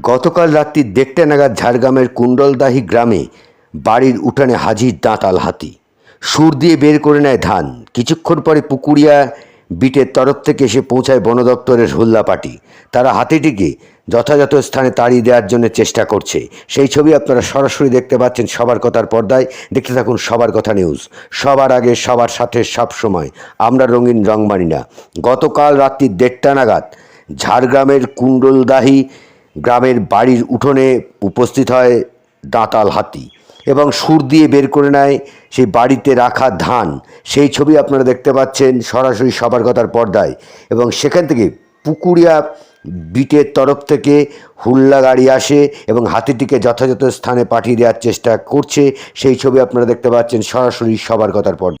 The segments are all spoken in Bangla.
গতকাল রাত্রি দেড়টা নাগাদ ঝাড়গ্রামের কুণ্ডলদাহি গ্রামে বাড়ির উঠানে হাজির দাঁতাল হাতি। সুর দিয়ে বের করে নেয় ধান। কিছুক্ষণ পরে পুকুরিয়া বিটের তরফ থেকে এসে পৌঁছায় বন দপ্তরের হুল্লা তারা হাতিটিকে যথাযথ স্থানে তাড়িয়ে দেওয়ার জন্য চেষ্টা করছে। সেই ছবি আপনারা সরাসরি দেখতে পাচ্ছেন সবার কথার পর্দায়। দেখতে থাকুন সবার কথা নিউজ। সবার আগে, সবার সাথে, সব সময়। আমরা রঙিন রং মানি না। গতকাল রাত্রি দেড়টা নাগাদ ঝাড়গ্রামের কুণ্ডলদাহি গ্রামের বাড়ির উঠোনে উপস্থিত হয় দাঁতাল হাতি এবং সুর দিয়ে বের করে নেয় সেই বাড়িতে রাখা ধান। সেই ছবি আপনারা দেখতে পাচ্ছেন সরাসরি সবার কথার পর্দায় এবং সেখান থেকে পুকুরিয়া বিটের তরফ থেকে হুল্লা গাড়ি আসে এবং হাতিটিকে যথাযথ স্থানে পাঠিয়ে দেওয়ার চেষ্টা করছে। সেই ছবি আপনারা দেখতে পাচ্ছেন সরাসরি সবার কথার পর্দায়।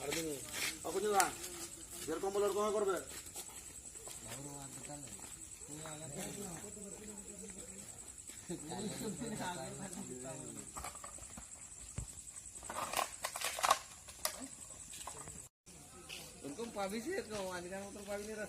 এই যে নেন যেরকম বলার কমে করবে এরকম পাবি সে এরকম আজকের মতন পাবি না